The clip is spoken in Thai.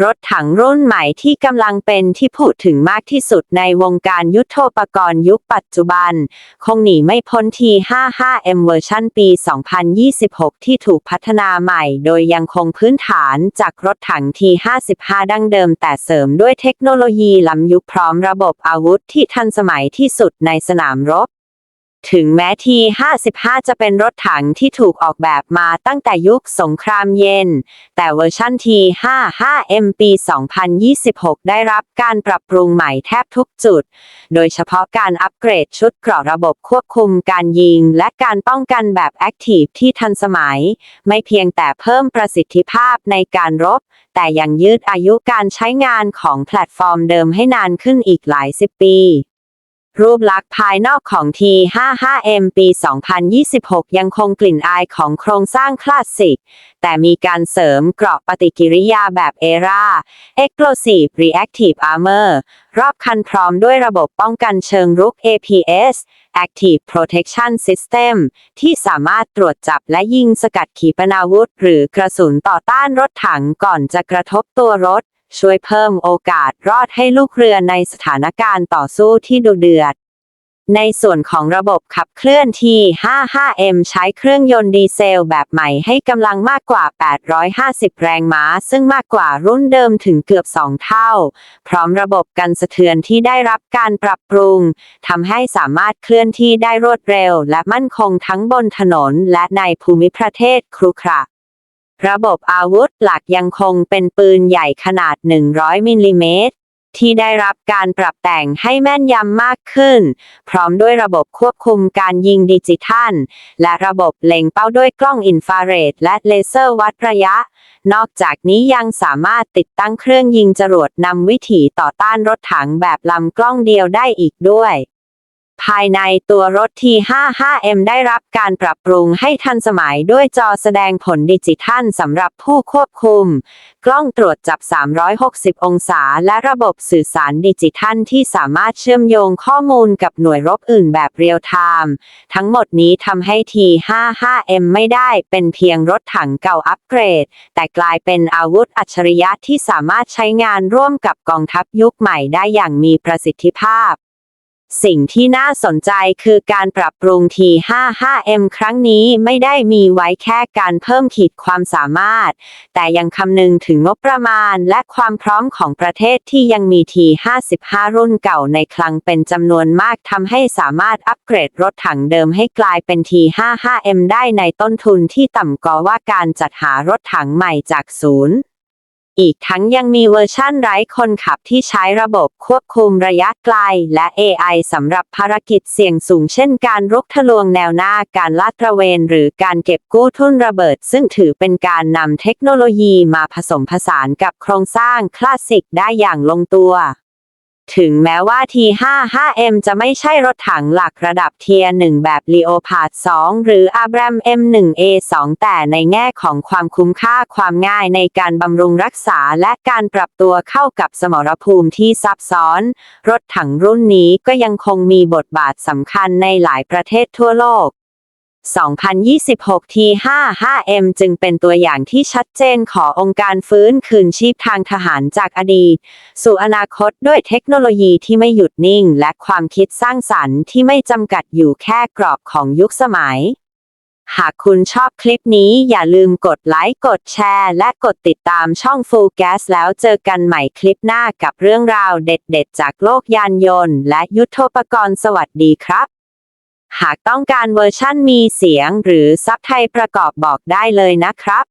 รถถังรุ่นใหม่ที่กำลังเป็นที่พูดถึงมากที่สุดในวงการยุทโธปกรณ์ยุคปัจจุบัน คงหนีไม่พ้น T55M เวอร์ชันปี 2026 ที่ถูกพัฒนาใหม่ โดยยังคงพื้นฐานจากรถถัง T55 ดั้งเดิมแต่เสริมด้วยเทคโนโลยีล้ำยุคพร้อมระบบอาวุธที่ทันสมัยที่สุดในสนามรบ ถึงแม้ที 55 จะเป็นรถถังที่ถูกออกแบบมาตั้งแต่ยุคสงครามเย็น แต่เวอร์ชันที 55 M ปี 2026 ได้รับการปรับปรุงใหม่แทบทุกจุด โดยเฉพาะการอัปเกรดชุดเกราะระบบควบคุมการยิง และการป้องกันแบบ Active ที่ทันสมัย ไม่เพียงแต่เพิ่มประสิทธิภาพในการรบ แต่ยังยืดอายุการใช้งานของแพลตฟอร์มเดิมให้นานขึ้นอีกหลายสิบปี รูปลักษณ์ภายนอกของ T55M ปี 2026 ยังคงกลิ่นอายของโครงสร้างคลาสสิก แต่มีการเสริมเกราะปฏิกิริยาแบบเอรา Explosive Reactive Armor รอบคันพร้อมด้วยระบบป้องกันเชิงรุก APS Active Protection System ที่สามารถตรวจจับและยิงสกัดขีปนาวุธ หรือกระสุนต่อต้านรถถังก่อนจะกระทบตัวรถ ช่วยเพิ่มโอกาสรอดให้ลูกเรือในสถานการณ์ต่อสู้ที่ดุเดือด ในส่วนของระบบขับเคลื่อนที่ 55M ใช้เครื่องยนต์ดีเซลแบบใหม่ให้กำลังมากกว่า 850 แรงม้า ซึ่งมากกว่ารุ่นเดิมถึงเกือบ 2 เท่า พร้อมระบบกันสะเทือนที่ได้รับการปรับปรุงทำให้สามารถเคลื่อนที่ได้รวดเร็ว และมั่นคงทั้งบนถนนและในภูมิประเทศครุขระ ระบบอาวุธหลักยังคงเป็นปืนใหญ่ขนาด 100 มิลลิเมตร ที่ได้รับการปรับแต่งให้แม่นยำมากขึ้น พร้อมด้วยระบบควบคุมการยิงดิจิทัล และระบบเล็งเป้าด้วยกล้องอินฟราเรดและเลเซอร์วัดระยะ นอกจากนี้ยังสามารถติดตั้งเครื่องยิงจรวดนำวิถีต่อต้านรถถังแบบลำกล้องเดียวได้อีกด้วย ภายในตัวรถ T55M ได้รับการปรับปรุงให้ทันสมัยด้วยจอแสดงผลดิจิทัลสำหรับผู้ควบคุม กล้องตรวจจับ 360 องศา และระบบสื่อสารดิจิทัลที่สามารถเชื่อมโยงข้อมูลกับหน่วยรบอื่นแบบเรียลไทม์ทั้งหมดนี้ทำให้ T55M ไม่ได้เป็นเพียงรถถังเก่าอัปเกรด แต่กลายเป็นอาวุธอัจฉริยะที่สามารถใช้งานร่วมกับกองทัพยุคใหม่ได้อย่างมีประสิทธิภาพ สิ่งที่น่าสนใจคือการปรับปรุง T55M ครั้งนี้ไม่ได้มีไว้แค่การเพิ่มขีดความสามารถ แต่ยังคำนึงถึงงบประมาณและความพร้อมของประเทศที่ยังมี T55 รุ่นเก่าในคลังเป็นจำนวนมากทำให้สามารถอัปเกรดรถถังเดิมให้กลายเป็น T55M ได้ในต้นทุนที่ต่ำกว่าว่าการจัดหารถถังใหม่จากศูนย์ อีกทั้งยังมีเวอร์ชั่นไร้คนขับที่ใช้ระบบควบคุมระยะไกล และ AI สำหรับภารกิจเสี่ยงสูงเช่นการรุกทะลวงแนวหน้าการลาดตระเวน หรือการเก็บกู้ทุ่นระเบิด ซึ่งถือเป็นการนำเทคโนโลยีมาผสมผสานกับโครงสร้างคลาสสิกได้อย่างลงตัว ถึงแม้ว่า T55M จะไม่ใช่รถถังหลักระดับเทียร์1แบบ Leopard 2 หรือ Abram M1A2 แต่ในแง่ของความคุ้มค่าความง่ายในการบำรุงรักษาและการปรับตัวเข้ากับสมรภูมิที่ซับซ้อน รถถังรุ่นนี้ก็ยังคงมีบทบาทสำคัญในหลายประเทศทั่วโลก 2026 T55M จึงเป็นตัวอย่างที่ชัดเจนขององค์การฟื้นคืนชีพทางทหารจากอดีต สู่อนาคตด้วยเทคโนโลยีที่ไม่หยุดนิ่ง และความคิดสร้างสรรค์ที่ไม่จำกัดอยู่แค่กรอบของยุคสมัย หากคุณชอบคลิปนี้อย่าลืมกดไลค์ กดแชร์ และกดติดตามช่อง Full Gas แล้วเจอกันใหม่คลิปหน้ากับเรื่องราวเด็ดๆ จากโลกยานยนต์ และยุทธปกรณ์สวัสดีครับ หากต้องการเวอร์ชั่นมีเสียงหรือซับไทยประกอบบอกได้เลยนะครับ